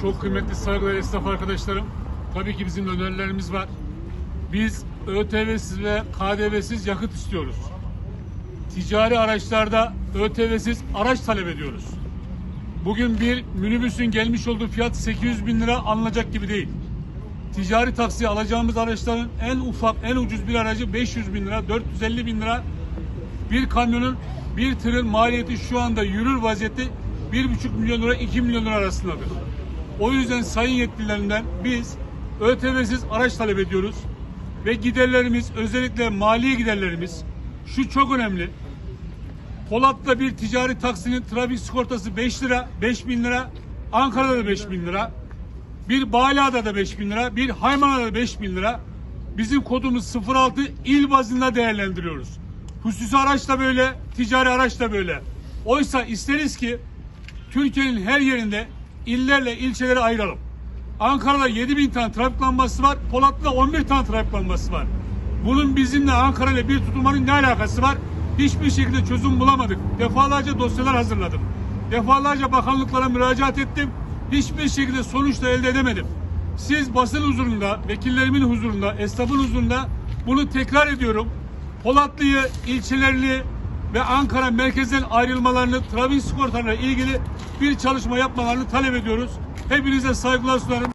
Çok kıymetli saygıdeğer esnaf arkadaşlarım. Tabii ki bizim önerilerimiz var. Biz ÖTV'siz ve KDV'siz yakıt istiyoruz. Ticari araçlarda ÖTV'siz araç talep ediyoruz. Bugün bir minibüsün gelmiş olduğu fiyat 800 bin lira alınacak gibi değil. Ticari taksi alacağımız araçların en ufak, en ucuz bir aracı 500 bin lira, 450 bin lira. Bir kamyonun, bir tırın maliyeti şu anda yürür vaziyette 1,5 milyon lira, 2 milyon lira arasındadır. O yüzden sayın yetkililerinden biz ÖTV'siz araç talep ediyoruz. Ve giderlerimiz, özellikle mali giderlerimiz, şu çok önemli. Polat'ta bir ticari taksinin trafik sigortası 5 lira, 5 bin lira. Ankara'da da 5 bin lira. Bir Bala'da da 5 bin lira. Bir Haymana'da da 5 bin lira. Bizim kodumuz 06 il bazında değerlendiriyoruz. Hususi araç da böyle, ticari araç da böyle. Oysa isteriz ki Türkiye'nin her yerinde illerle ilçeleri ayıralım. Ankara'da 7 bin tane trafik lambası var. Polat'ta 11 tane trafik lambası var. Bunun bizimle Ankara ile bir tutulmanın ne alakası var? Hiçbir şekilde çözüm bulamadık. Defalarca dosyalar hazırladım. Defalarca bakanlıklara müracaat ettim. Hiçbir şekilde sonuç da elde edemedim. Siz basın huzurunda, vekillerimin huzurunda, esnafın huzurunda bunu tekrar ediyorum. Polatlı'yı, ilçelerini ve Ankara merkezden ayrılmalarını, trafik sigortalarıyla ilgili bir çalışma yapmalarını talep ediyoruz. Hepinize saygılar sunarım.